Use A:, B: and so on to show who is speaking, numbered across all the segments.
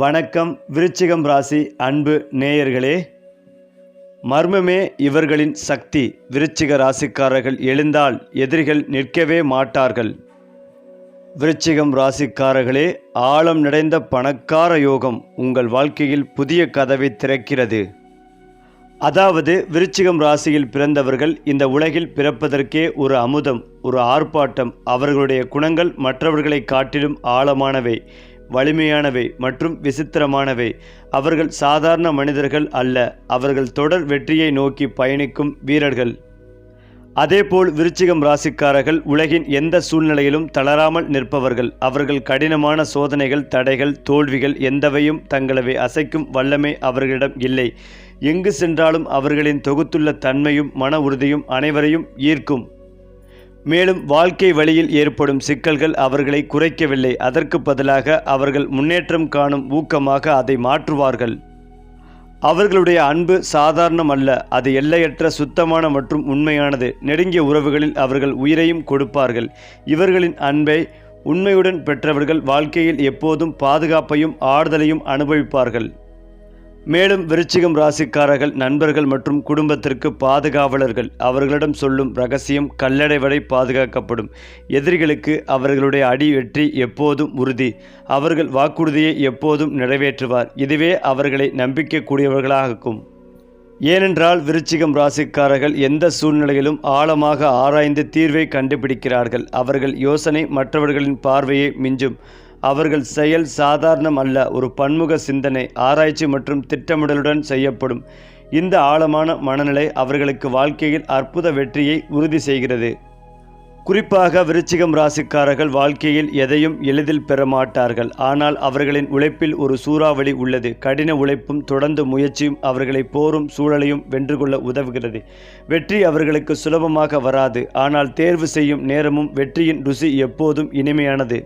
A: வணக்கம் விருச்சிகம் ராசி அன்பு நேயர்களே மர்மமே இவர்களின் சக்தி விருச்சிக ராசிக்காரர்கள் எழுந்தால் எதிரிகள் நிற்கவே மாட்டார்கள் விருச்சிகம் ராசிக்காரர்களே ஆழம் நிறைந்த பணக்கார யோகம் உங்கள் வாழ்க்கையில் புதிய கதவை திறக்கிறது அதாவது விருச்சிகம் ராசியில் பிறந்தவர்கள் இந்த உலகில் பிறப்பதற்கே ஒரு அமுதம் ஒரு ஆர்ப்பாட்டம் அவர்களுடைய குணங்கள் மற்றவர்களை காட்டிலும் ஆழமானவை வலிமையானவை மற்றும் விசித்திரமானவை அவர்கள் சாதாரண மனிதர்கள் அல்ல அவர்கள் தொடர் வெற்றியை நோக்கி பயணிக்கும் வீரர்கள் அதேபோல் விருச்சிகம் ராசிக்காரர்கள் உலகின் எந்த சூழ்நிலையிலும் தளராமல் நிற்பவர்கள் அவர்கள் கடினமான சோதனைகள் தடைகள் தோல்விகள் எந்தவையும் தங்களவை அசைக்கும் வல்லமை அவர்களிடம் இல்லை எங்கு சென்றாலும் அவர்களின் தொகுத்துள்ள தன்மையும் மன உறுதியும் அனைவரையும் ஈர்க்கும் மேலும் வாழ்க்கை வழியில் ஏற்படும் சிக்கல்கள் அவர்களை குறைக்கவில்லை அதற்கு பதிலாக அவர்கள் முன்னேற்றம் காணும் ஊக்கமாக அதை மாற்றுவார்கள் அவர்களுடைய அன்பு சாதாரணம் அல்ல அது எல்லையற்ற சுத்தமான மற்றும் உண்மையானது நெருங்கிய உறவுகளில் அவர்கள் உயிரையும் கொடுப்பார்கள் இவர்களின் அன்பை உண்மையுடன் பெற்றவர்கள் வாழ்க்கையில் எப்போதும் பாதுகாப்பையும் ஆறுதலையும் அனுபவிப்பார்கள் மேலும் விருச்சிகம் ராசிக்காரர்கள் நண்பர்கள் மற்றும் குடும்பத்திற்கு பாதுகாவலர்கள் அவர்களிடம் சொல்லும் ரகசியம் கல்லடை வரை பாதுகாக்கப்படும் எதிரிகளுக்கு அவர்களுடைய அடி வெற்றி எப்போதும் உறுதி அவர்கள் வாக்குறுதியை எப்போதும் நிறைவேற்றுவார் இதுவே அவர்களை நம்பிக்கக்கூடியவர்களாகும் ஏனென்றால் விருச்சிகம் ராசிக்காரர்கள் எந்த சூழ்நிலையிலும் ஆழமாக ஆராய்ந்து தீர்வை கண்டுபிடிக்கிறார்கள் அவர்கள் யோசனை மற்றவர்களின் பார்வையை மிஞ்சும் அவர்கள் செயல் சாதாரணம் அல்ல ஒரு பன்முக சிந்தனை ஆராய்ச்சி மற்றும் திட்டமிடலுடன் செய்யப்படும் இந்த ஆழமான மனநிலை அவர்களுக்கு வாழ்க்கையில் அற்புத வெற்றியை உறுதி செய்கிறது குறிப்பாக விருச்சிகம் ராசிக்காரர்கள் வாழ்க்கையில் எதையும் எளிதில் பெற மாட்டார்கள் ஆனால் அவர்களின் உழைப்பில் ஒரு சூறாவளி உள்ளது கடின உழைப்பும் தொடர்ந்து முயற்சியும் அவர்களை போரும் சூழலையும் வென்று கொள்ள உதவுகிறது வெற்றி அவர்களுக்கு சுலபமாக வராது ஆனால் தேர்வு செய்யும் நேரமும் வெற்றியின் ருசி எப்போதும் இனிமையானது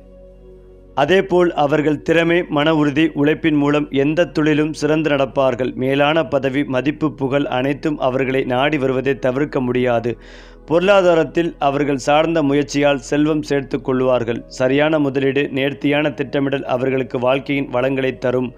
A: அதேபோல் அவர்கள் திறமை மன உறுதி உழைப்பின் மூலம் எந்த தொழிலும் சிறந்து நடப்பார்கள் மேலான பதவி மதிப்பு புகழ் அனைத்தும் அவர்களை நாடி வருவதை தவிர்க்க முடியாது பொருளாதாரத்தில் அவர்கள் சார்ந்த முயற்சியால் செல்வம் சேர்த்து கொள்வார்கள் சரியான முதலீடு நேர்த்தியான திட்டமிடல் அவர்களுக்கு வாழ்க்கையின் வளங்களை தரும்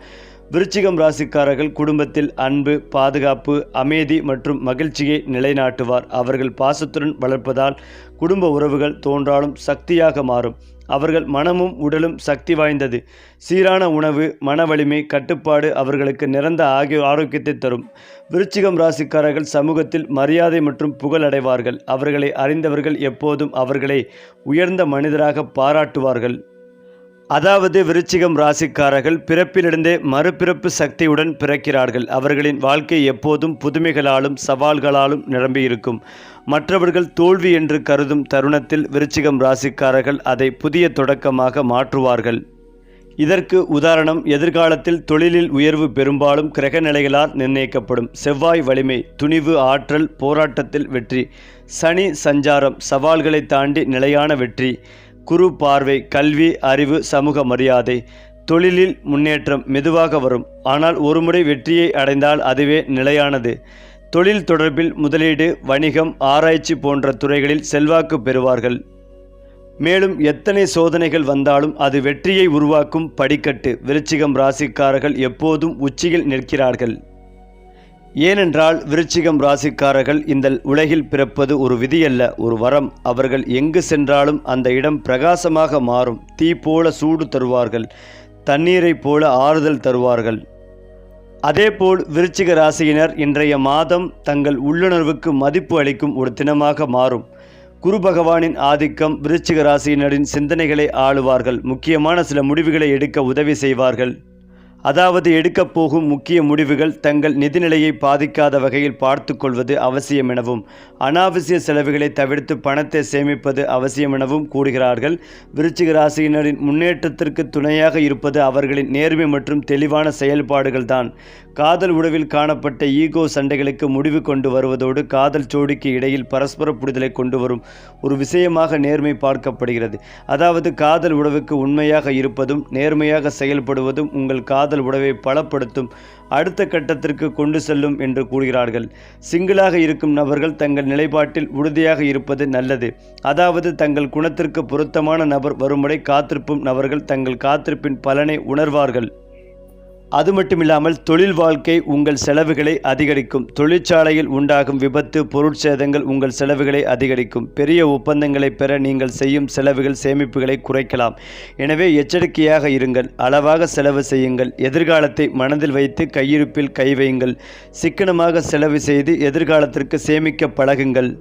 A: விருச்சிகம் ராசிக்காரர்கள் குடும்பத்தில் அன்பு பாதுகாப்பு அமைதி மற்றும் மகிழ்ச்சியை நிலைநாட்டுவார் அவர்கள் பாசத்துடன் வளர்ப்பதால் குடும்ப உறவுகள் தோன்றாலும் சக்தியாக மாறும் அவர்கள் மனமும் உடலும் சக்தி வாய்ந்தது சீரான உணவு மன வலிமை கட்டுப்பாடு அவர்களுக்கு நிறந்த ஆகிய ஆரோக்கியத்தை தரும் விருச்சிகம் ராசிக்காரர்கள் சமூகத்தில் மரியாதை மற்றும் புகழ் அடைவார்கள் அவர்களை அறிந்தவர்கள் எப்போதும் அவர்களை உயர்ந்த மனிதராக பாராட்டுவார்கள் அதாவது விருச்சிகம் ராசிக்காரர்கள் பிறப்பிலிருந்தே மறுபிறப்பு சக்தியுடன் பிறக்கிறார்கள் அவர்களின் வாழ்க்கை எப்போதும் புதுமைகளாலும் சவால்களாலும் நிரம்பியிருக்கும் மற்றவர்கள் தோல்வி என்று கருதும் தருணத்தில் விருச்சிகம் ராசிக்காரர்கள் அதை புதிய தொடக்கமாக மாற்றுவார்கள் இதற்கு உதாரணம் எதிர்காலத்தில் தொழிலில் உயர்வு பெரும்பாலும் கிரக நிலைகளால் நிர்ணயிக்கப்படும் செவ்வாய் வலிமை துணிவு ஆற்றல் போராட்டத்தில் வெற்றி சனி சஞ்சாரம் சவால்களை தாண்டி நிலையான வெற்றி குரு பார்வை கல்வி அறிவு சமூக மரியாதை தொழிலில் முன்னேற்றம் மெதுவாக வரும் ஆனால் ஒருமுறை வெற்றியை அடைந்தால் அதுவே நிலையானது தொழில் தொடர்பில் முதலீடு வணிகம் ஆராய்ச்சி போன்ற துறைகளில் செல்வாக்கு பெறுவார்கள் மேலும் எத்தனை சோதனைகள் வந்தாலும் அது வெற்றியை உருவாக்கும் படிக்கட்டு விருச்சிகம் ராசிக்காரர்கள் எப்போதும் உச்சியில் நிற்கிறார்கள் ஏனென்றால் விருச்சிகம் ராசிக்காரர்கள் இந்த உலகில் பிறப்பது ஒரு விதியல்ல ஒரு வரம் அவர்கள் எங்கு சென்றாலும் அந்த இடம் பிரகாசமாக மாறும் தீ போல சூடு தருவார்கள் தண்ணீரைப் போல ஆறுதல் தருவார்கள் அதேபோல் விருச்சிக ராசியினர் இன்றைய மாதம் தங்கள் உள்ளுணர்வுக்கு மதிப்பு அளிக்கும் ஒரு தினமாக மாறும் குரு பகவானின் ஆதிக்கம் விருச்சிக ராசியினரின் சிந்தனைகளை ஆளுவார்கள் முக்கியமான சில முடிவுகளை எடுக்க உதவி செய்வார்கள் அதாவது எடுக்கப் போகும் முக்கிய முடிவுகள் தங்கள் நிதிநிலையை பாதிக்காத வகையில் பார்த்து கொள்வது அவசியம் எனவும் அனாவசிய செலவுகளை தவிர்த்து பணத்தை சேமிப்பது அவசியம் எனவும் கூறுகிறார்கள் விருச்சிக ராசியினரின் முன்னேற்றத்திற்கு துணையாக இருப்பது அவர்களின் நேர்மை மற்றும் தெளிவான செயல்பாடுகள்தான் காதல் உடவில் காணப்பட்ட ஈகோ சண்டைகளுக்கு முடிவு கொண்டு வருவதோடு காதல் ஜோடிக்கு இடையில் பரஸ்பர புரிதலை கொண்டு வரும் ஒரு விஷயமாக நேர்மை பார்க்கப்படுகிறது அதாவது காதல் உறவுக்கு உண்மையாக இருப்பதும் நேர்மையாக செயல்படுவதும் உங்கள் காதல் காதல் உடவை பலப்படுத்தும் அடுத்த கட்டத்திற்கு கொண்டு செல்லும் என்று கூறுகிறார்கள் சிங்கிளாக இருக்கும் நபர்கள் தங்கள் நிலைப்பாட்டில் உறுதியாக இருப்பது நல்லது அதாவது தங்கள் குணத்திற்கு பொருத்தமான நபர் வரும் காத்திருப்பும் நபர்கள் தங்கள் காத்திருப்பின் பலனை உணர்வார்கள் அது மட்டுமில்லாமல் தொழில் வாழ்க்கை உங்கள் செலவுகளை அதிகரிக்கும் தொழிற்சாலையில் உண்டாகும் விபத்து பொருட்சேதங்கள் உங்கள் செலவுகளை அதிகரிக்கும் பெரிய ஒப்பந்தங்களை பெற நீங்கள் செய்யும் செலவுகள் சேமிப்புகளை குறைக்கலாம் எனவே எச்சரிக்கையாக இருங்கள் அளவாக செலவு செய்யுங்கள் எதிர்காலத்தை மனதில் வைத்து கையிருப்பில் கை வையுங்கள் சிக்கனமாக செலவு செய்து எதிர்காலத்திற்கு சேமிக்க பழகுங்கள்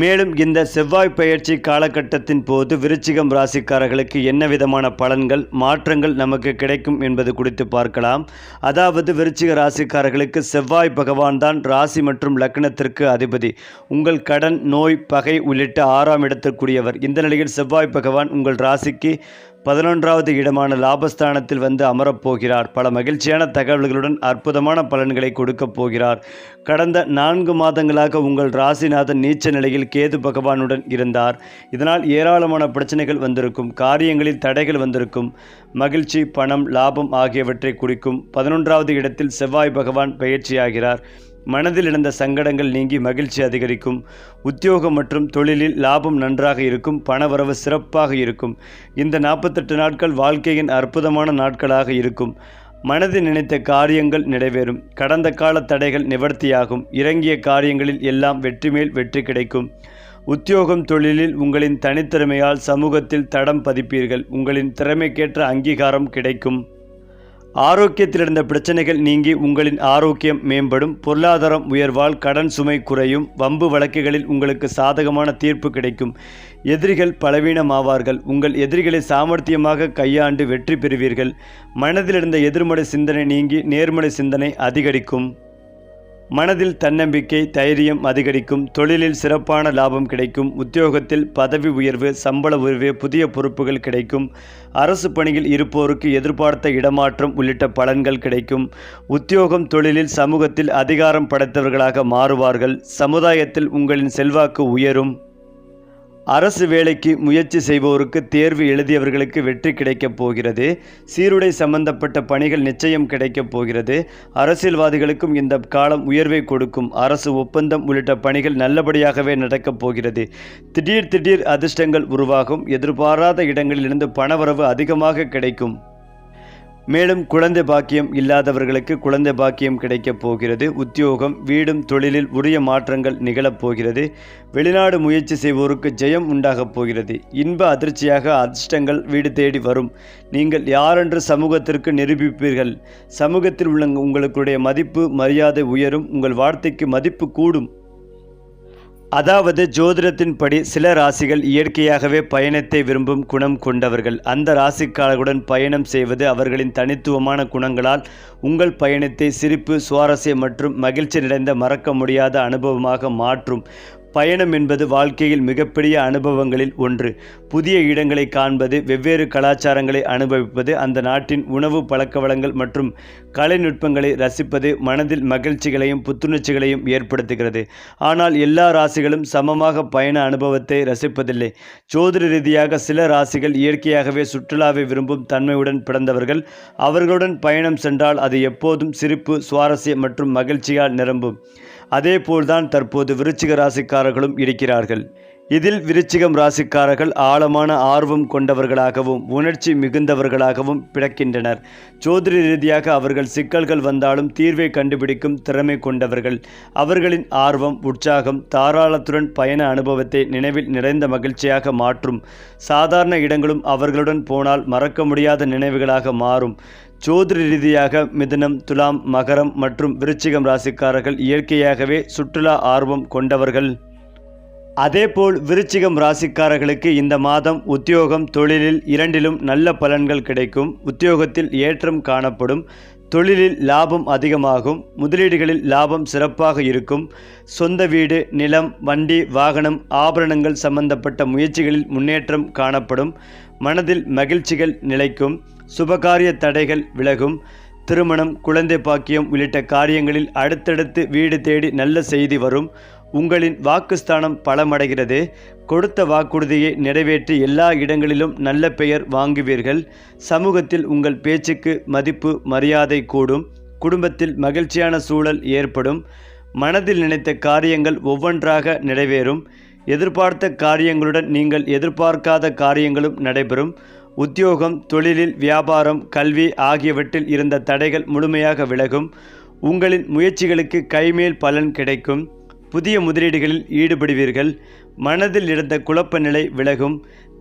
A: மேலும் இந்த செவ்வாய் பயிற்சி காலகட்டத்தின் போது விருச்சிகம் ராசிக்காரர்களுக்கு என்ன விதமான பலன்கள் மாற்றங்கள் நமக்கு கிடைக்கும் என்பது குறித்து பார்க்கலாம் அதாவது விருச்சிக ராசிக்காரர்களுக்கு செவ்வாய் பகவான் தான் ராசி மற்றும் லக்னத்திற்கு அதிபதி உங்கள் கடன் நோய் பகை உள்ளிட்ட ஆறாம் இடத்திற்குரியவர் இந்த நிலையில் செவ்வாய் பகவான் உங்கள் ராசிக்கு பதினொன்றாவது இடமான லாபஸ்தானத்தில் வந்து அமரப்போகிறார் பல மகிழ்ச்சியான தகவல்களுடன் அற்புதமான பலன்களை கொடுக்கப் போகிறார் கடந்த நான்கு மாதங்களாக உங்கள் ராசிநாதன் நீச்ச நிலையில் கேது பகவானுடன் இருந்தார் இதனால் ஏராளமான பிரச்சனைகள் வந்திருக்கும் காரியங்களில் தடைகள் வந்திருக்கும் மகிழ்ச்சி பணம் லாபம் ஆகியவற்றை குறிக்கும் பதினொன்றாவது இடத்தில் செவ்வாய் பகவான் பயிற்சியாகிறார் மனதில் இழந்த சங்கடங்கள் நீங்கி மகிழ்ச்சி அதிகரிக்கும் உத்தியோகம் மற்றும் தொழிலில் லாபம் நன்றாக இருக்கும் பணவரவு சிறப்பாக இருக்கும் இந்த நாற்பத்தெட்டு நாட்கள் வாழ்க்கையின் அற்புதமான நாட்களாக இருக்கும் மனதில் நினைத்த காரியங்கள் நிறைவேறும் கடந்த கால தடைகள் நிவர்த்தியாகும் இறங்கிய காரியங்களில் எல்லாம் வெற்றி மேல் வெற்றி கிடைக்கும் உத்தியோகம் தொழிலில் உங்களின் தனித்திறமையால் சமூகத்தில் தடம் பதிப்பீர்கள் உங்களின் திறமைக்கேற்ற அங்கீகாரம் கிடைக்கும் ஆரோக்கியத்தில் இருந்த பிரச்சனைகள் நீங்கி உங்களின் ஆரோக்கியம் மேம்படும் பொருளாதாரம் உயர்வால் கடன் சுமை குறையும் வம்பு வழக்குகளில் உங்களுக்கு சாதகமான தீர்ப்பு கிடைக்கும் எதிரிகள் பலவீனமாவார்கள் உங்கள் எதிரிகளை சாமர்த்தியமாக கையாண்டு வெற்றி பெறுவீர்கள் மனதிலிருந்த எதிர்மறை சிந்தனை நீங்கி நேர்மறை சிந்தனை அதிகரிக்கும் மனதில் தன்னம்பிக்கை தைரியம் அதிகரிக்கும் தொழிலில் சிறப்பான லாபம் கிடைக்கும் உத்தியோகத்தில் பதவி உயர்வு சம்பள உயர்வு புதிய பொறுப்புகள் கிடைக்கும் அரசு பணியில் இருப்போருக்கு எதிர்பார்த்த இடமாற்றம் உள்ளிட்ட பலன்கள் கிடைக்கும் உத்தியோகம் தொழிலில் சமூகத்தில் அதிகாரம் படைத்தவர்களாக மாறுவார்கள் சமுதாயத்தில் உங்களின் செல்வாக்கு உயரும் அரசு வேலைக்கு முயற்சி செய்வோருக்கு தேர்வு எழுதியவர்களுக்கு வெற்றி கிடைக்கப் போகிறது சீருடை சம்பந்தப்பட்ட பணிகள் நிச்சயம் கிடைக்கப் போகிறது அரசியல்வாதிகளுக்கும் இந்த காலம் உயர்வை கொடுக்கும் அரசு ஒப்பந்தம் உள்ளிட்ட பணிகள் நல்லபடியாகவே நடக்கப் போகிறது திடீர் திடீர் அதிர்ஷ்டங்கள் உருவாகும் எதிர்பாராத இடங்களிலிருந்து பணவரவு அதிகமாக கிடைக்கும் மேலும் குழந்தை பாக்கியம் இல்லாதவர்களுக்கு குழந்தை பாக்கியம் கிடைக்கப் போகிறது உத்தியோகம் வீடும் தொழிலில் உரிய மாற்றங்கள் நிகழப் போகிறது வெளிநாடு முயற்சி செய்வோருக்கு ஜெயம் உண்டாகப் போகிறது இன்ப அதிர்ச்சியாக அதிர்ஷ்டங்கள் வீடு தேடி வரும் நீங்கள் யாரென்று சமூகத்திற்கு நிரூபிப்பீர்கள் சமூகத்தில் உள்ள உங்களுக்குடைய மதிப்பு மரியாதை உயரும் உங்கள் வார்த்தைக்கு மதிப்பு கூடும் அதாவது ஜோதிடத்தின்படி சில ராசிகள் இயற்கையாகவே பயணத்தை விரும்பும் குணம் கொண்டவர்கள் அந்த ராசிக்காரர்களுடன் பயணம் செய்வது அவர்களின் தனித்துவமான குணங்களால் உங்கள் பயணத்தை சிரிப்பு சுவாரஸ்யம் மற்றும் மகிழ்ச்சி நிறைந்த மறக்க முடியாத அனுபவமாக மாற்றும் பயணம் என்பது வாழ்க்கையில் மிகப்பெரிய அனுபவங்களில் ஒன்று புதிய இடங்களை காண்பது வெவ்வேறு கலாச்சாரங்களை அனுபவிப்பது அந்த நாட்டின் உணவு பழக்க வளங்கள் மற்றும் கலைநுட்பங்களை ரசிப்பது மனதில் மகிழ்ச்சிகளையும் புத்துணர்ச்சிகளையும் ஏற்படுத்துகிறது ஆனால் எல்லா ராசிகளும் சமமாக பயண அனுபவத்தை ரசிப்பதில்லை ஜோதிட ரீதியாக சில ராசிகள் இயற்கையாகவே சுற்றுலாவை விரும்பும் தன்மையுடன் பிறந்தவர்கள் அவர்களுடன் பயணம் சென்றால் அது எப்போதும் சிரிப்பு சுவாரஸ்யம் மற்றும் மகிழ்ச்சியால் நிரம்பும் அதேபோல்தான் தற்போது விருச்சிக ராசிக்காரர்களும் இருக்கிறார்கள் இதில் விருச்சிகம் ராசிக்காரர்கள் ஆழமான ஆர்வம் கொண்டவர்களாகவும் உணர்ச்சி மிகுந்தவர்களாகவும் பிறக்கின்றனர் சோதிரி ரீதியாக அவர்கள் சிக்கல்கள் வந்தாலும் தீர்வை கண்டுபிடிக்கும் திறமை கொண்டவர்கள் அவர்களின் ஆர்வம் உற்சாகம் தாராளத்துடன் பயண அனுபவத்தை நினைவில் நிறைந்த மகிழ்ச்சியாக மாற்றும் சாதாரண இடங்களும் அவர்களுடன் போனால் மறக்க முடியாத நினைவுகளாக மாறும் ஜோதிட ரீதியாக மிதுனம் துலாம் மகரம் மற்றும் விருச்சிகம் ராசிக்காரர்கள் இயற்கையாகவே சுற்றுலா ஆர்வம் கொண்டவர்கள் அதேபோல் விருச்சிகம் ராசிக்காரர்களுக்கு இந்த மாதம் உத்தியோகம் தொழிலில் இரண்டிலும் நல்ல பலன்கள் கிடைக்கும் உத்தியோகத்தில் ஏற்றம் காணப்படும் தொழிலில் லாபம் அதிகமாகும் முதலீடுகளில் லாபம் சிறப்பாக இருக்கும் சொந்த வீடு நிலம் வண்டி வாகனம் ஆபரணங்கள் சம்பந்தப்பட்ட முயற்சிகளில் முன்னேற்றம் காணப்படும் மனதில் மகிழ்ச்சிகள் நிலைக்கும் சுபகாரிய தடைகள் விலகும் திருமணம் குழந்தை பாக்கியம் உள்ளிட்ட காரியங்களில் அடுத்தடுத்து வீடு தேடி நல்ல செய்தி வரும் உங்களின் வாக்குஸ்தானம் பலமடைகிறது கொடுத்த வாக்குறுதியை நிறைவேற்றி எல்லா இடங்களிலும் நல்ல பெயர் வாங்குவீர்கள் சமூகத்தில் உங்கள் பேச்சுக்கு மதிப்பு மரியாதை கூடும் குடும்பத்தில் மகிழ்ச்சியான சூழல் ஏற்படும் மனதில் நினைத்த காரியங்கள் ஒவ்வொன்றாக நிறைவேறும் எதிர்பார்த்த காரியங்களுடன் நீங்கள் எதிர்பார்க்காத காரியங்களும் நடைபெறும் உத்தியோகம் தொழிலில் வியாபாரம் கல்வி ஆகியவற்றில் இருந்த தடைகள் முழுமையாக விலகும் உங்களின் முயற்சிகளுக்கு கைமேல் பலன் கிடைக்கும் புதிய முதலீடுகளில் ஈடுபடுவீர்கள் மனதில் இருந்த குழப்ப நிலை விலகும்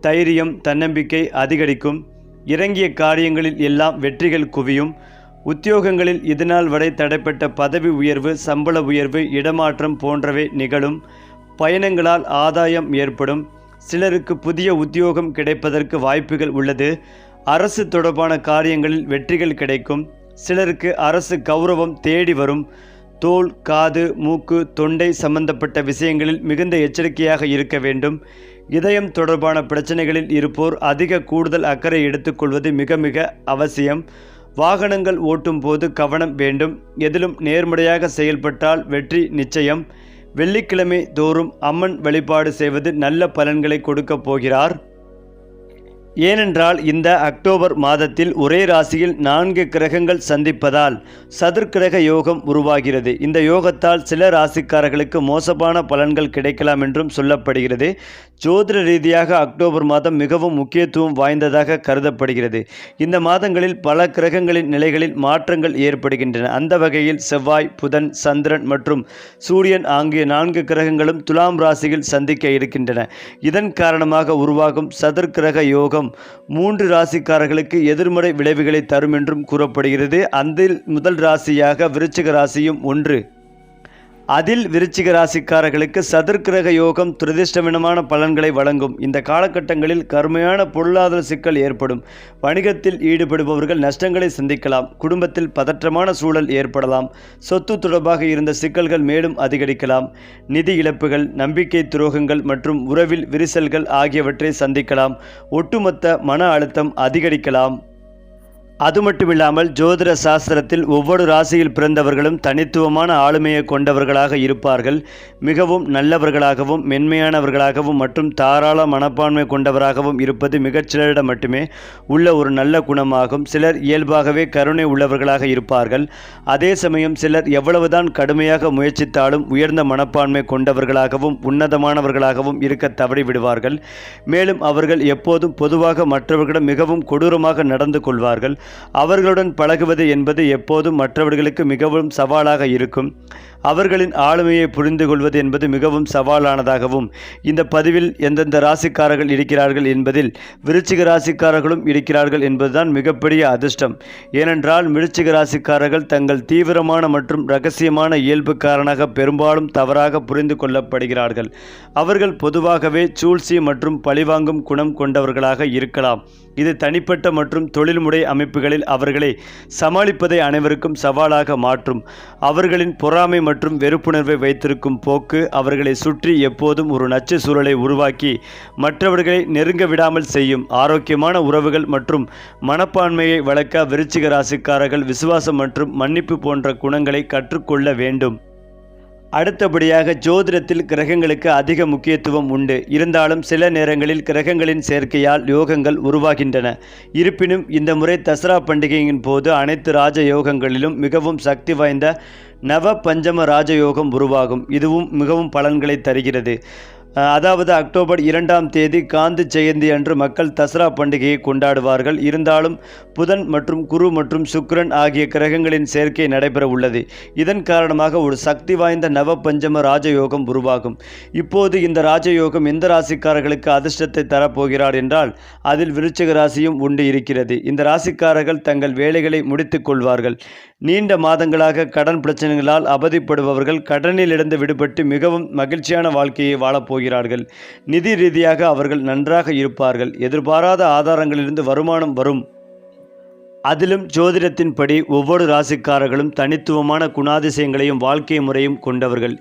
A: தைரியம் தன்னம்பிக்கை அதிகரிக்கும் இறங்கிய காரியங்களில் எல்லாம் வெற்றிகள் குவியும் உத்தியோகங்களில் இதனால் வரை தடைப்பட்ட பதவி உயர்வு சம்பள உயர்வு இடமாற்றம் போன்றவை நிகழும் பயணங்களால் ஆதாயம் ஏற்படும் சிலருக்கு புதிய உத்தியோகம் கிடைப்பதற்கு வாய்ப்புகள் உள்ளது அரசு தொடர்பான காரியங்களில் வெற்றிகள் கிடைக்கும் சிலருக்கு அரசு கௌரவம் தேடி வரும் தோல் காது மூக்கு தொண்டை சம்பந்தப்பட்ட விஷயங்களில் மிகுந்த எச்சரிக்கையாக இருக்க வேண்டும் இதயம் தொடர்பான பிரச்சனைகளில் இருப்போர் அதிக கூடுதல் அக்கறை எடுத்துக்கொள்வது மிக மிக அவசியம் வாகனங்கள் ஓட்டும் போது கவனம் வேண்டும் எதிலும் நேர்முறையாக செயல்பட்டால் வெற்றி நிச்சயம் வெள்ளிக்கிழமை தோறும் அம்மன் வழிபாடு செய்வது நல்ல பலன்களை கொடுக்கப் போகிறார் ஏனென்றால் இந்த அக்டோபர் மாதத்தில் ஒரே ராசியில் நான்கு கிரகங்கள் சந்திப்பதால் சதுர்கிரக யோகம் உருவாகிறது இந்த யோகத்தால் சில ராசிக்காரர்களுக்கு மோசமான பலன்கள் கிடைக்கலாம் என்றும் சொல்லப்படுகிறது ஜோதிட ரீதியாக அக்டோபர் மாதம் மிகவும் முக்கியத்துவம் வாய்ந்ததாக கருதப்படுகிறது இந்த மாதங்களில் பல கிரகங்களின் நிலைகளில் மாற்றங்கள் ஏற்படுகின்றன அந்த வகையில் செவ்வாய் புதன் சந்திரன் மற்றும் சூரியன் ஆகிய நான்கு கிரகங்களும் துலாம் ராசியில் சந்திக்க இருக்கின்றன இதன் காரணமாக உருவாகும் சதுர்கிரக யோகம் தாக்கம் மூன்று ராசிக்காரர்களுக்கு எதிர்மறை விளைவுகளை தரும் என்றும் கூறப்படுகிறது அந்த முதல் ராசியாக விருச்சிக ராசியும் ஒன்று அதில் விருச்சிக ராசிக்காரர்களுக்கு சதுர்கிரக யோகம் துரதிர்ஷ்டவனமான பலன்களை வழங்கும் இந்த காலகட்டங்களில் கருமையான பொருளாதார சிக்கல் ஏற்படும் வணிகத்தில் ஈடுபடுபவர்கள் நஷ்டங்களை சந்திக்கலாம் குடும்பத்தில் பதற்றமான சூழல் ஏற்படலாம் சொத்து தொடர்பாக இருந்த சிக்கல்கள் மேலும் அதிகரிக்கலாம் நிதி இழப்புகள் நம்பிக்கை துரோகங்கள் மற்றும் உறவில் விரிசல்கள் ஆகியவற்றை சந்திக்கலாம் ஒட்டுமொத்த மன அழுத்தம் அதிகரிக்கலாம் அது மட்டும் இல்லாமல் ஜோதிட சாஸ்திரத்தில் ஒவ்வொரு ராசியில் பிறந்தவர்களும் தனித்துவமான ஆளுமையை கொண்டவர்களாக இருப்பார்கள் மிகவும் நல்லவர்களாகவும் மென்மையானவர்களாகவும் மற்றும் தாராள மனப்பான்மை கொண்டவராகவும் இருப்பது மிகச்சிலரிடம் மட்டுமே உள்ள ஒரு நல்ல குணமாகும் சிலர் இயல்பாகவே கருணை உள்ளவர்களாக இருப்பார்கள் அதே சமயம் சிலர் எவ்வளவுதான் கடுமையாக முயற்சித்தாலும் உயர்ந்த மனப்பான்மை கொண்டவர்களாகவும் உன்னதமானவர்களாகவும் இருக்க தவறிவிடுவார்கள் மேலும் அவர்கள் எப்போதும் பொதுவாக மற்றவர்களிடம் மிகவும் கொடூரமாக நடந்து கொள்வார்கள் அவர்களுடன் பழகுவது என்பது எப்போதும் மற்றவர்களுக்கு மிகவும் சவாலாக இருக்கும் அவர்களின் ஆளுமையை புரிந்து கொள்வது என்பது மிகவும் சவாலானதாகவும் இந்த பதிவில் எந்தெந்த ராசிக்காரர்கள் இருக்கிறார்கள் என்பதில் விருச்சிக ராசிக்காரர்களும் இருக்கிறார்கள் என்பதுதான் மிகப்பெரிய அதிர்ஷ்டம் ஏனென்றால் விருச்சிக ராசிக்காரர்கள் தங்கள் தீவிரமான மற்றும் ரகசியமான இயல்பு காரணமாக பெரும்பாலும் தவறாக புரிந்து கொள்ளப்படுகிறார்கள் அவர்கள் பொதுவாகவே சூழ்ச்சி மற்றும் பழிவாங்கும் குணம் கொண்டவர்களாக இருக்கலாம் இது தனிப்பட்ட மற்றும் தொழில்முறை அமைப்பு எதிர்ப்புகளில் அவர்களை சமாளிப்பதை அனைவருக்கும் சவாலாக மாற்றும் அவர்களின் பொறாமை மற்றும் வெறுப்புணர்வை வைத்திருக்கும் போக்கு அவர்களை சுற்றி எப்போதும் ஒரு நச்சு சூழலை உருவாக்கி மற்றவர்களை நெருங்க விடாமல் செய்யும் ஆரோக்கியமான உறவுகள் மற்றும் மனப்பான்மையை வளர்க்க விருச்சிக ராசிக்காரர்கள் விசுவாசம் மற்றும் மன்னிப்பு போன்ற குணங்களை கற்றுக்கொள்ள வேண்டும் அடுத்தபடியாக ஜோதிடத்தில் கிரகங்களுக்கு அதிக முக்கியத்துவம் உண்டு இருந்தாலும் சில நேரங்களில் கிரகங்களின் சேர்க்கையால் யோகங்கள் உருவாகின்றன இருப்பினும் இந்த முறை தசரா பண்டிகையின் போது அனைத்து ராஜ யோகங்களிலும் மிகவும் சக்தி வாய்ந்த நவ பஞ்சம ராஜயோகம் உருவாகும் இதுவும் மிகவும் பலன்களை தருகிறது அதாவது அக்டோபர் இரண்டாம் தேதி காந்தி ஜெயந்தி அன்று மக்கள் தசரா பண்டிகையை கொண்டாடுவார்கள் இருந்தாலும் புதன் மற்றும் குரு மற்றும் சுக்ரன் ஆகிய கிரகங்களின் சேர்க்கை நடைபெற உள்ளது இதன் காரணமாக ஒரு சக்தி வாய்ந்த நவ பஞ்சம ராஜயோகம் உருவாகும் இப்போது இந்த ராஜயோகம் எந்த ராசிக்காரர்களுக்கு அதிர்ஷ்டத்தை தரப்போகிறார் என்றால் அதில் விருச்சிக ராசியும் உண்டு இருக்கிறது இந்த ராசிக்காரர்கள் தங்கள் வேலைகளை முடித்துக் கொள்வார்கள் நீண்ட மாதங்களாக கடன் பிரச்சனைகளால் அவதிப்படுபவர்கள் கடனில் இருந்து விடுபட்டு மிகவும் மகிழ்ச்சியான வாழ்க்கையை வாழப்போகிறார்கள் நிதி ரீதியாக அவர்கள் நன்றாக இருப்பார்கள் எதிர்பாராத ஆதாரங்களிலிருந்து வருமானம் வரும் அதிலும் ஜோதிடத்தின்படி ஒவ்வொரு ராசிக்காரர்களும் தனித்துவமான குணாதிசயங்களையும் வாழ்க்கை முறையும் கொண்டவர்கள்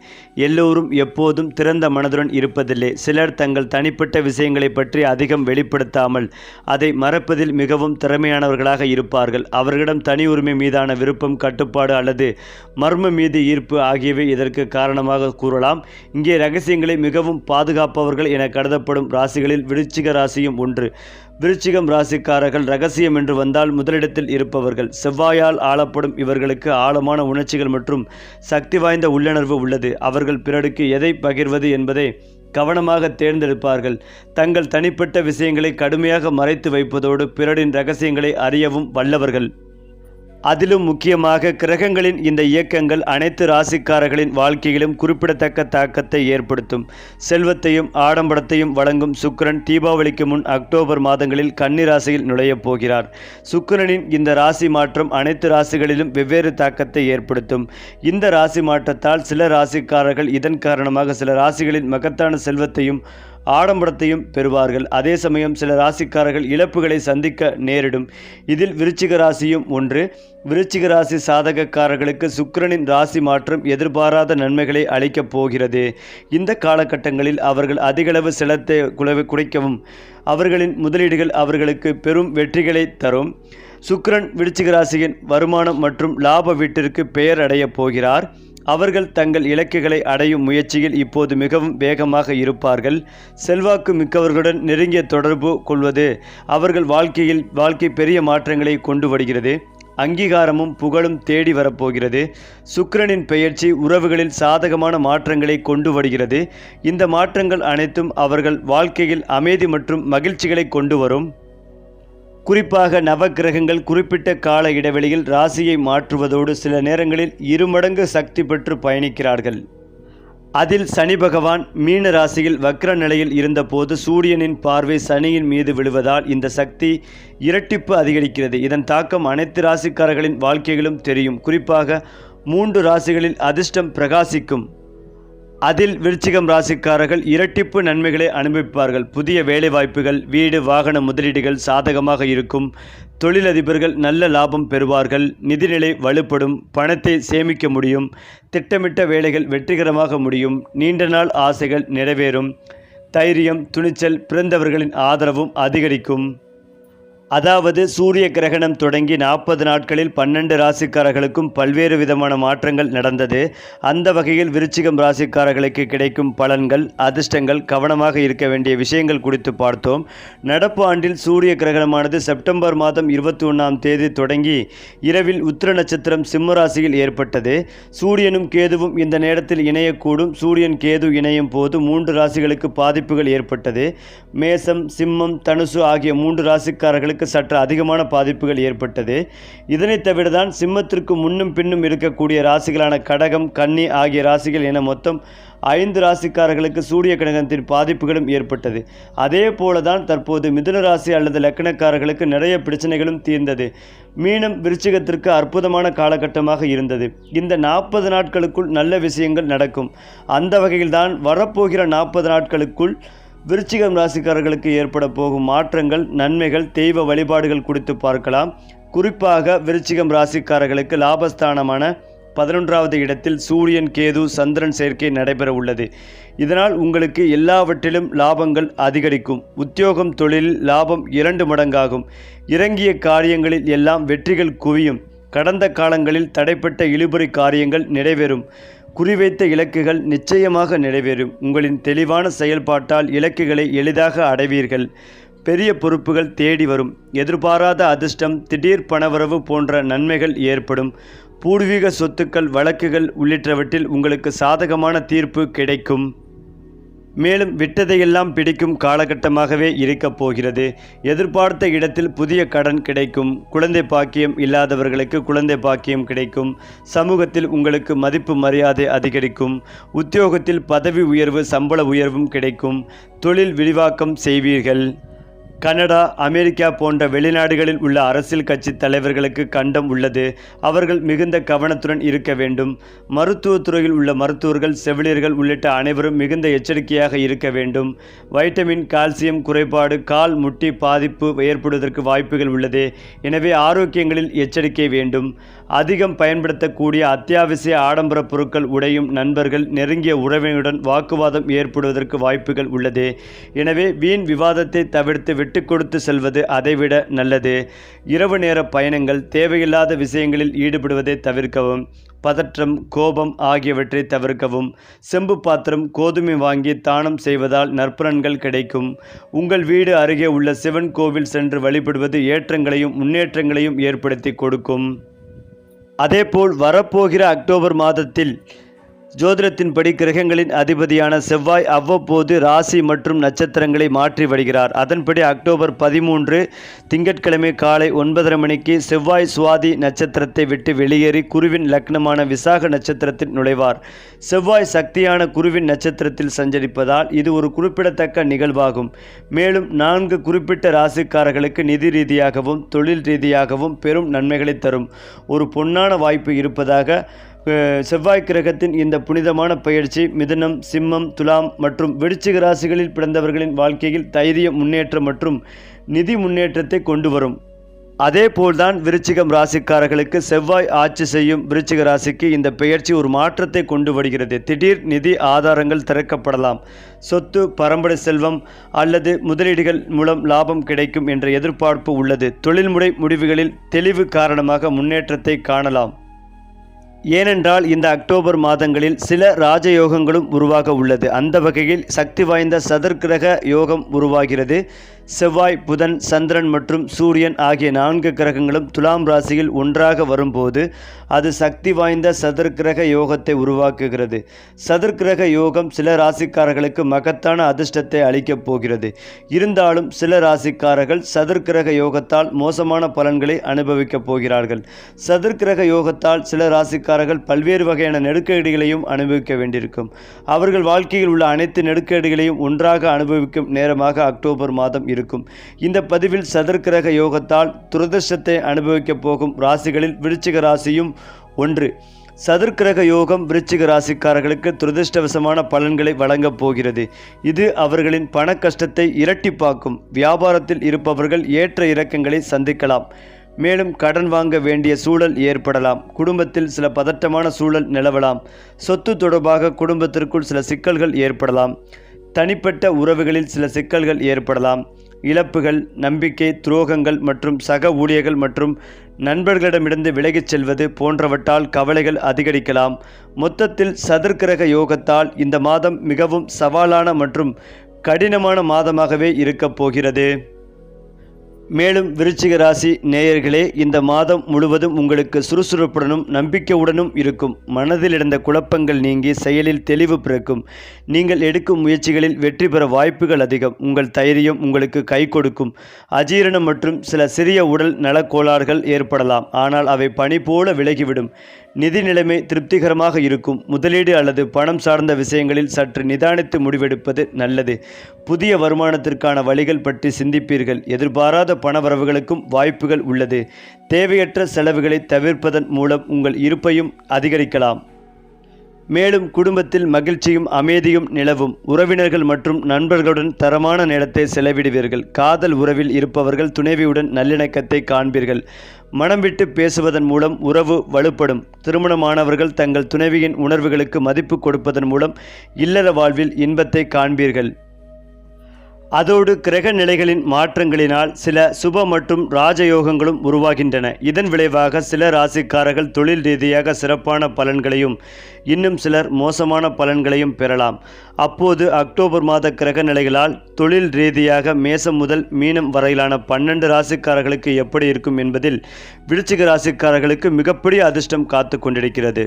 A: எல்லோரும் எப்போதும் திறந்த மனதுடன் இருப்பதில்லை சிலர் தங்கள் தனிப்பட்ட விஷயங்களை பற்றி அதிகம் வெளிப்படுத்தாமல் அதை மறப்பதில் மிகவும் திறமையானவர்களாக இருப்பார்கள் அவர்களிடம் தனி உரிமை மீதான விருப்பம் கட்டுப்பாடு அல்லது மர்ம மீது ஈர்ப்பு ஆகியவை இதற்கு காரணமாக கூறலாம் இங்கே ரகசியங்களை மிகவும் பாதுகாப்பவர்கள் என கருதப்படும் ராசிகளில் விருச்சிக ராசியும் ஒன்று விருச்சிகம் ராசிக்காரர்கள் ரகசியம் என்று வந்தால் முதலிடத்தில் இருப்பவர்கள் செவ்வாயால் ஆளப்படும் இவர்களுக்கு ஆழமான உணர்ச்சிகள் மற்றும் சக்தி வாய்ந்த உள்ளுணர்வு உள்ளது அவர்கள் பிறருக்கு எதை பகிர்வது என்பதை கவனமாக தேர்ந்தெடுப்பார்கள் தங்கள் தனிப்பட்ட விஷயங்களை கடுமையாக மறைத்து வைப்பதோடு பிறரின் ரகசியங்களை அறியவும் வல்லவர்கள் அதிலும் முக்கியமாக கிரகங்களின் இந்த இயக்கங்கள் அனைத்து ராசிக்காரர்களின் வாழ்க்கையிலும் குறிப்பிடத்தக்க தாக்கத்தை ஏற்படுத்தும் செல்வத்தையும் ஆடம்பரத்தையும் வழங்கும் சுக்கரன் தீபாவளிக்கு முன் அக்டோபர் மாதங்களில் கன்னி ராசியில் நுழையப் போகிறார் சுக்கரனின் இந்த ராசி மாற்றம் அனைத்து ராசிகளிலும் வெவ்வேறு தாக்கத்தை ஏற்படுத்தும் இந்த ராசி மாற்றத்தால் சில ராசிக்காரர்கள் இதன் காரணமாக சில ராசிகளின் மகத்தான செல்வத்தையும் ஆடம்பரத்தையும் பெறுவார்கள் அதே சமயம் சில ராசிக்காரர்கள் இழப்புகளை சந்திக்க நேரிடும் இதில் விருச்சிக ராசியும் ஒன்று விருச்சிக ராசி சாதகக்காரர்களுக்கு சுக்கிரனின் ராசி மாற்றம் எதிர்பாராத நன்மைகளை அளிக்கப் போகிறது இந்த காலகட்டங்களில் அவர்கள் அதிகளவு செலத்தை குலவை குறைக்கவும் அவர்களின் முதலீடுகள் அவர்களுக்கு பெரும் வெற்றிகளை தரும் சுக்கிரன் விருச்சிக ராசியின் வருமானம் மற்றும் லாப வீட்டிற்கு பெயர் அடையப் போகிறார் அவர்கள் தங்கள் இலக்குகளை அடையும் முயற்சியில் இப்போது மிகவும் வேகமாக இருப்பார்கள் செல்வாக்கு மிக்கவர்களுடன் நெருங்கிய தொடர்பு கொள்வது அவர்கள் வாழ்க்கையில் வாழ்க்கை பெரிய மாற்றங்களை கொண்டு வருகிறது அங்கீகாரமும் புகழும் தேடி வரப்போகிறது சுக்கிரனின் பெயர்ச்சி உறவுகளில் சாதகமான மாற்றங்களை கொண்டு வருகிறது இந்த மாற்றங்கள் அனைத்தும் அவர்கள் வாழ்க்கையில் அமைதி மற்றும் மகிழ்ச்சிகளை கொண்டு வரும் குறிப்பாக நவக்கிரகங்கள் குறிப்பிட்ட கால இடைவெளியில் ராசியை மாற்றுவதோடு சில நேரங்களில் இருமடங்கு சக்தி பெற்று பயணிக்கிறார்கள் அதில் சனி பகவான் மீன ராசியில் வக்ர நிலையில் இருந்தபோது சூரியனின் பார்வை சனியின் மீது விழுவதால் இந்த சக்தி இரட்டிப்பு அதிகரிக்கிறது இதன் தாக்கம் அனைத்து ராசிக்காரர்களின் வாழ்க்கைகளும் தெரியும் குறிப்பாக மூன்று ராசிகளில் அதிர்ஷ்டம் பிரகாசிக்கும் அதில் விருச்சிகம் ராசிக்காரர்கள் இரட்டிப்பு நன்மைகளை அனுபவிப்பார்கள் புதிய வேலைவாய்ப்புகள் வீடு வாகன முதலீடுகள் சாதகமாக இருக்கும் தொழிலதிபர்கள் நல்ல லாபம் பெறுவார்கள் நிதிநிலை வலுப்படும் பணத்தை சேமிக்க முடியும் திட்டமிட்ட வேலைகள் வெற்றிகரமாக முடியும் நீண்ட நாள் ஆசைகள் நிறைவேறும் தைரியம் துணிச்சல் பிறந்தவர்களின் ஆதரவும் அதிகரிக்கும் அதாவது சூரிய கிரகணம் தொடங்கி நாற்பது நாட்களில் பன்னெண்டு ராசிக்காரர்களுக்கும் பல்வேறு விதமான மாற்றங்கள் நடந்தது அந்த வகையில் விருச்சிகம் ராசிக்காரர்களுக்கு கிடைக்கும் பலன்கள் அதிர்ஷ்டங்கள் கவனமாக இருக்க வேண்டிய விஷயங்கள் குறித்து பார்த்தோம் நடப்பு ஆண்டில் சூரிய கிரகணமானது செப்டம்பர் மாதம் இருபத்தி ஒன்றாம் தேதி தொடங்கி இரவில் உத்திர நட்சத்திரம் சிம்ம ராசியில் ஏற்பட்டது சூரியனும் கேதுவும் இந்த நேரத்தில் இணையக்கூடும் சூரியன் கேது இணையும் போது மூன்று ராசிகளுக்கு பாதிப்புகள் ஏற்பட்டது மேசம் சிம்மம் தனுசு ஆகிய மூன்று ராசிக்காரர்களுக்கு சிம்மத்திற்கு சற்று அதிகமான பாதிப்புகள் ஏற்பட்டது இதனை தவிரதான் சிம்மத்திற்கு முன்னும் பின்னும் இருக்கக்கூடிய ராசிகளான கடகம் கன்னி ஆகிய ராசிகள் என மொத்தம் ஐந்து ராசிக்காரர்களுக்கு சூரிய கடகத்தின் பாதிப்புகளும் ஏற்பட்டது அதே போலதான் தற்போது மிதுன ராசி அல்லது லக்கணக்காரர்களுக்கு நிறைய பிரச்சனைகளும் தீர்ந்தது மீனம் விருச்சிகத்திற்கு அற்புதமான காலகட்டமாக இருந்தது இந்த நாற்பது நாட்களுக்குள் நல்ல விஷயங்கள் நடக்கும் அந்த வகையில் தான் வரப்போகிற நாற்பது நாட்களுக்குள் விருச்சிகம் ராசிக்காரர்களுக்கு ஏற்பட போகும் மாற்றங்கள் நன்மைகள் தெய்வ வழிபாடுகள் குறித்து பார்க்கலாம் குறிப்பாக விருச்சிகம் ராசிக்காரர்களுக்கு லாபஸ்தானமான பதினொன்றாவது இடத்தில் சூரியன் கேது சந்திரன் சேர்க்கை நடைபெற உள்ளது இதனால் உங்களுக்கு எல்லாவற்றிலும் லாபங்கள் அதிகரிக்கும் உத்தியோகம் தொழிலில் லாபம் இரண்டு மடங்காகும் இறங்கிய காரியங்களில் எல்லாம் வெற்றிகள் குவியும் கடந்த காலங்களில் தடைப்பட்ட இழுபறி காரியங்கள் நிறைவேறும் குறிவைத்த இலக்குகள் நிச்சயமாக நிறைவேறும் உங்களின் தெளிவான செயல்பாட்டால் இலக்குகளை எளிதாக அடைவீர்கள் பெரிய பொறுப்புகள் தேடி வரும் எதிர்பாராத அதிர்ஷ்டம் திடீர் பணவரவு போன்ற நன்மைகள் ஏற்படும் பூர்வீக சொத்துக்கள் வழக்குகள் உள்ளிட்டவற்றில் உங்களுக்கு சாதகமான தீர்ப்பு கிடைக்கும் மேலும் விட்டதையெல்லாம் பிடிக்கும் காலகட்டமாகவே இருக்கப் போகிறது எதிர்பார்த்த இடத்தில் புதிய கடன் கிடைக்கும் குழந்தை பாக்கியம் இல்லாதவர்களுக்கு குழந்தை பாக்கியம் கிடைக்கும் சமூகத்தில் உங்களுக்கு மதிப்பு மரியாதை அதிகரிக்கும் உத்தியோகத்தில் பதவி உயர்வு சம்பள உயர்வும் கிடைக்கும் தொழில் விரிவாக்கம் செய்வீர்கள் கனடா அமெரிக்கா போன்ற வெளிநாடுகளில் உள்ள அரசியல் கட்சி தலைவர்களுக்கு கண்டம் உள்ளது அவர்கள் மிகுந்த கவனத்துடன் இருக்க வேண்டும் மருத்துவத்துறையில் உள்ள மருத்துவர்கள் செவிலியர்கள் உள்ளிட்ட அனைவரும் மிகுந்த எச்சரிக்கையாக இருக்க வேண்டும் வைட்டமின் கால்சியம் குறைபாடு கால் முட்டி பாதிப்பு ஏற்படுவதற்கு வாய்ப்புகள் உள்ளது எனவே ஆரோக்கியங்களில் எச்சரிக்கை வேண்டும் அதிகம் பயன்படுத்தக்கூடிய அத்தியாவசிய ஆடம்பர பொருட்கள் உடையும் நண்பர்கள் நெருங்கிய உறவினுடன் வாக்குவாதம் ஏற்படுவதற்கு வாய்ப்புகள் உள்ளது எனவே வீண் விவாதத்தை தவிர்த்து விட்டு கொடுத்து செல்வது அதைவிட நல்லது இரவு நேர பயணங்கள் தேவையில்லாத விஷயங்களில் ஈடுபடுவதை தவிர்க்கவும் பதற்றம் கோபம் ஆகியவற்றை தவிர்க்கவும் செம்பு பாத்திரம் கோதுமை வாங்கி தானம் செய்வதால் நற்பலன்கள் கிடைக்கும் உங்கள் வீடு அருகே உள்ள சிவன் கோவில் சென்று வழிபடுவது ஏற்றங்களையும் முன்னேற்றங்களையும் ஏற்படுத்தி கொடுக்கும் அதேபோல் வரப்போகிற அக்டோபர் மாதத்தில் ஜோதிடத்தின்படி கிரகங்களின் அதிபதியான செவ்வாய் அவ்வப்போது ராசி மற்றும் நட்சத்திரங்களை மாற்றி வருகிறார் அதன்படி அக்டோபர் பதிமூன்று திங்கட்கிழமை காலை ஒன்பதரை மணிக்கு செவ்வாய் சுவாதி நட்சத்திரத்தை விட்டு வெளியேறி குருவின் லக்னமான விசாக நட்சத்திரத்தில் நுழைவார் செவ்வாய் சக்தியான குருவின் நட்சத்திரத்தில் சஞ்சரிப்பதால் இது ஒரு குறிப்பிடத்தக்க நிகழ்வாகும் மேலும் நான்கு குறிப்பிட்ட ராசிக்காரர்களுக்கு நிதி ரீதியாகவும் தொழில் ரீதியாகவும் பெரும் நன்மைகளை தரும் ஒரு பொன்னான வாய்ப்பு இருப்பதாக செவ்வாய் கிரகத்தின் இந்த புனிதமான பயிற்சி மிதுனம் சிம்மம் துலாம் மற்றும் வெடிச்சிக ராசிகளில் பிறந்தவர்களின் வாழ்க்கையில் தைரிய முன்னேற்றம் மற்றும் நிதி முன்னேற்றத்தை கொண்டு வரும் அதே போல்தான் விருச்சிகம் ராசிக்காரர்களுக்கு செவ்வாய் ஆட்சி செய்யும் விருச்சிக ராசிக்கு இந்த பெயர்ச்சி ஒரு மாற்றத்தை கொண்டு வருகிறது திடீர் நிதி ஆதாரங்கள் திறக்கப்படலாம் சொத்து பரம்பரை செல்வம் அல்லது முதலீடுகள் மூலம் லாபம் கிடைக்கும் என்ற எதிர்பார்ப்பு உள்ளது தொழில்முறை முடிவுகளில் தெளிவு காரணமாக முன்னேற்றத்தை காணலாம் ஏனென்றால் இந்த அக்டோபர் மாதங்களில் சில ராஜயோகங்களும் உருவாக உள்ளது அந்த வகையில் சக்தி வாய்ந்த சதர்கிரக யோகம் உருவாகிறது செவ்வாய் புதன் சந்திரன் மற்றும் சூரியன் ஆகிய நான்கு கிரகங்களும் துலாம் ராசியில் ஒன்றாக வரும்போது அது சக்தி வாய்ந்த சதுர்கிரக யோகத்தை உருவாக்குகிறது சதுர்கிரக யோகம் சில ராசிக்காரர்களுக்கு மகத்தான அதிர்ஷ்டத்தை அளிக்கப் போகிறது இருந்தாலும் சில ராசிக்காரர்கள் சதுர்கிரக யோகத்தால் மோசமான பலன்களை அனுபவிக்கப் போகிறார்கள் சதுர்கிரக யோகத்தால் சில ராசிக்காரர்கள் பல்வேறு வகையான நெருக்கடிகளையும் அனுபவிக்க வேண்டியிருக்கும் அவர்கள் வாழ்க்கையில் உள்ள அனைத்து நெருக்கடிகளையும் ஒன்றாக அனுபவிக்கும் நேரமாக அக்டோபர் மாதம் இருக்கும் இந்த பதிவில் சதுர்கிரக யோகத்தால் துரதிர்ஷ்டத்தை அனுபவிக்கப் போகும் ராசிகளில் விருச்சிக ராசியும் ஒன்று சதுர்கிரக யோகம் விருச்சிக ராசிக்காரர்களுக்கு துரதிருஷ்டவசமான பலன்களை வழங்கப் போகிறது இது அவர்களின் பண கஷ்டத்தை இரட்டிப்பாக்கும் வியாபாரத்தில் இருப்பவர்கள் ஏற்ற இறக்கங்களை சந்திக்கலாம் மேலும் கடன் வாங்க வேண்டிய சூழல் ஏற்படலாம் குடும்பத்தில் சில பதட்டமான சூழல் நிலவலாம் சொத்து தொடர்பாக குடும்பத்திற்குள் சில சிக்கல்கள் ஏற்படலாம் தனிப்பட்ட உறவுகளில் சில சிக்கல்கள் ஏற்படலாம் இழப்புகள் நம்பிக்கை துரோகங்கள் மற்றும் சக ஊழியர்கள் மற்றும் நண்பர்களிடமிருந்து விலகிச் செல்வது போன்றவற்றால் கவலைகள் அதிகரிக்கலாம் மொத்தத்தில் சதுர்கிரக யோகத்தால் இந்த மாதம் மிகவும் சவாலான மற்றும் கடினமான மாதமாகவே இருக்கப் போகிறது மேலும் விருச்சிக ராசி நேயர்களே இந்த மாதம் முழுவதும் உங்களுக்கு சுறுசுறுப்புடனும் நம்பிக்கையுடனும் இருக்கும் மனதில் இருந்த குழப்பங்கள் நீங்கி செயலில் தெளிவு பிறக்கும் நீங்கள் எடுக்கும் முயற்சிகளில் வெற்றி பெற வாய்ப்புகள் அதிகம் உங்கள் தைரியம் உங்களுக்கு கை கொடுக்கும் அஜீரணம் மற்றும் சில சிறிய உடல் நலக்கோளாறுகள் ஏற்படலாம் ஆனால் அவை பனி போல விலகிவிடும் நிதி நிலைமை திருப்திகரமாக இருக்கும் முதலீடு அல்லது பணம் சார்ந்த விஷயங்களில் சற்று நிதானித்து முடிவெடுப்பது நல்லது புதிய வருமானத்திற்கான வழிகள் பற்றி சிந்திப்பீர்கள் எதிர்பாராத பண வரவுகளுக்கும் வாய்ப்புகள் உள்ளது தேவையற்ற செலவுகளை தவிர்ப்பதன் மூலம் உங்கள் இருப்பையும் அதிகரிக்கலாம் மேலும் குடும்பத்தில் மகிழ்ச்சியும் அமைதியும் நிலவும் உறவினர்கள் மற்றும் நண்பர்களுடன் தரமான நேரத்தை செலவிடுவீர்கள் காதல் உறவில் இருப்பவர்கள் துணைவியுடன் நல்லிணக்கத்தை காண்பீர்கள் மனம் விட்டு பேசுவதன் மூலம் உறவு வலுப்படும் திருமணமானவர்கள் தங்கள் துணைவியின் உணர்வுகளுக்கு மதிப்பு கொடுப்பதன் மூலம் இல்லற வாழ்வில் இன்பத்தை காண்பீர்கள் அதோடு கிரக நிலைகளின் மாற்றங்களினால் சில சுப மற்றும் ராஜயோகங்களும் உருவாகின்றன இதன் விளைவாக சில ராசிக்காரர்கள் தொழில் ரீதியாக சிறப்பான பலன்களையும் இன்னும் சிலர் மோசமான பலன்களையும் பெறலாம் அப்போது அக்டோபர் மாத கிரக நிலைகளால் தொழில் ரீதியாக மேசம் முதல் மீனம் வரையிலான பன்னெண்டு ராசிக்காரர்களுக்கு எப்படி இருக்கும் என்பதில் விருச்சிக ராசிக்காரர்களுக்கு மிகப்பெரிய அதிர்ஷ்டம் காத்து கொண்டிருக்கிறது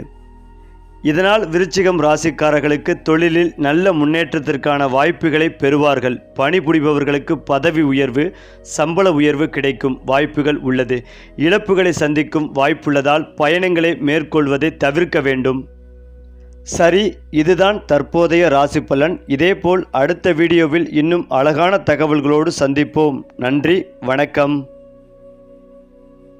A: இதனால் விருச்சிகம் ராசிக்காரர்களுக்கு தொழிலில் நல்ல முன்னேற்றத்திற்கான வாய்ப்புகளை பெறுவார்கள் பணிபுரிபவர்களுக்கு பதவி உயர்வு சம்பள உயர்வு கிடைக்கும் வாய்ப்புகள் உள்ளது இழப்புகளை சந்திக்கும் வாய்ப்புள்ளதால் பயணங்களை மேற்கொள்வதை தவிர்க்க வேண்டும் சரி இதுதான் தற்போதைய ராசி பலன் இதேபோல் அடுத்த வீடியோவில் இன்னும் அழகான தகவல்களோடு சந்திப்போம் நன்றி வணக்கம்